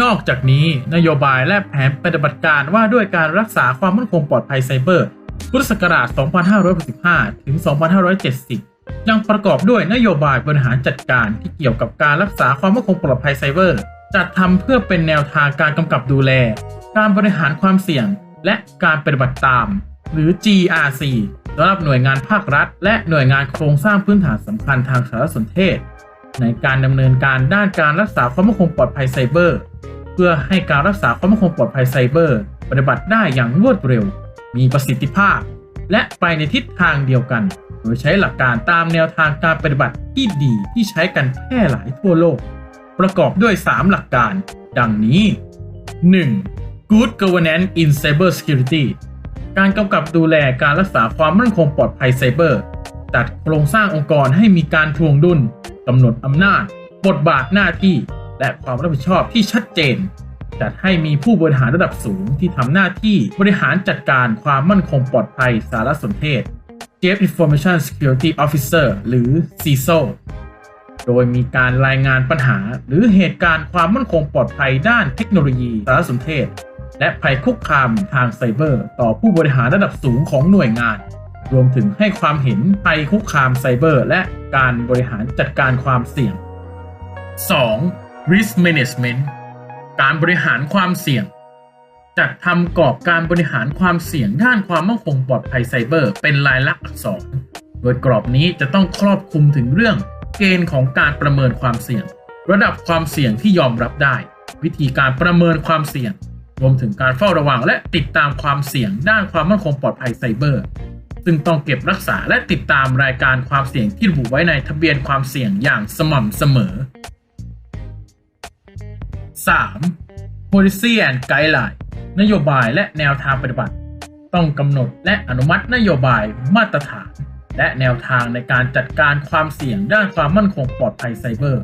นอกจากนี้นโยบายและแผนปฏิบัติการว่าด้วยการรักษาความมั่นคงปลอดภัยไซเบอร์ พุทธศักราช 2565 ถึง 2570 ยังประกอบด้วยนโยบายบริหารจัดการที่เกี่ยวกับการรักษาความมั่นคงปลอดภัยไซเบอร์ จัดทำเพื่อเป็นแนวทางการกำกับดูแล การบริหารความเสี่ยง และการปฏิบัติตาม หรือ GRC สำหรับหน่วยงานภาครัฐ และหน่วยงานโครงสร้างพื้นฐานสำคัญทางสารสนเทศ ในการดำเนินการด้านการรักษาความมั่นคงปลอดภัยไซเบอร์ เพื่อให้การรักษาความมั่นคงปลอดภัยไซเบอร์ ปฏิบัติได้อย่างรวดเร็ว มีประสิทธิภาพ และไปในทิศทางเดียวกัน โดยใช้หลักการตามแนวทางการปฏิบัติที่ดีที่ใช้กันแพร่หลายทั่วโลก ประกอบด้วย 3 หลักการ ดังนี้ 1. Good Governance in Cyber Security การกำกับดูแลการรักษาความมั่นคงปลอดภัยไซเบอร์ จัดโครงสร้างองค์กรให้มีการทวงดุลกำหนดอำนาจ บทบาทหน้าที่ และความรับผิดชอบที่ชัดเจน จัดให้มีผู้บริหารระดับสูงที่ทำหน้าที่บริหารจัดการความมั่นคงปลอดภัยสารสนเทศ Chief Information Security Officer หรือ CISO โดยมีการรายงานปัญหาหรือเหตุการณ์ความมั่นคงปลอดภัยด้านเทคโนโลยีสารสนเทศ และภัยคุกคามทางไซเบอร์ ต่อผู้บริหารระดับสูงของหน่วยงาน รวมถึงให้ความเห็นภัยคุกคามไซเบอร์ และการบริหารจัดการความเสี่ยง 2. Risk management การบริหารความเสี่ยง จัดทำกรอบการบริหารความเสี่ยงด้านความมั่นคงปลอดภัยไซเบอร์ เป็นลายลักษณ์อักษร โดยกรอบนี้จะต้องครอบคลุมถึงเรื่อง เกณฑ์ของการประเมินความเสี่ยง ระดับความเสี่ยงที่ยอมรับได้ วิธีการประเมินความเสี่ยง รวมถึงการเฝ้าระวังและติดตามความเสี่ยงด้านความมั่นคงปลอดภัยไซเบอร์ซึ่งต้องเก็บรักษาและติดตามรายการความเสี่ยงที่ระบุไว้ในทะเบียนความเสี่ยงอย่างสม่ำเสมอ 3. policy and guideline นโยบายและแนวทางปฏิบัติ ต้องกำหนดและอนุมัตินโยบายมาตรฐาน และแนวทางในการจัดการความเสี่ยงด้านความมั่นคงปลอดภัยไซเบอร์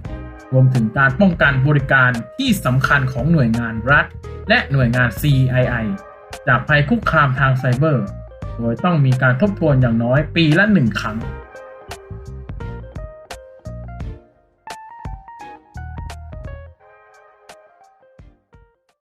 รวมถึงการป้องกันบริการที่สำคัญของหน่วยงานรัฐ และหน่วยงาน CII จากภัยคุกคามทางไซเบอร์ โดยต้องมีการทบทวนอย่างน้อยปีละหนึ่งครั้ง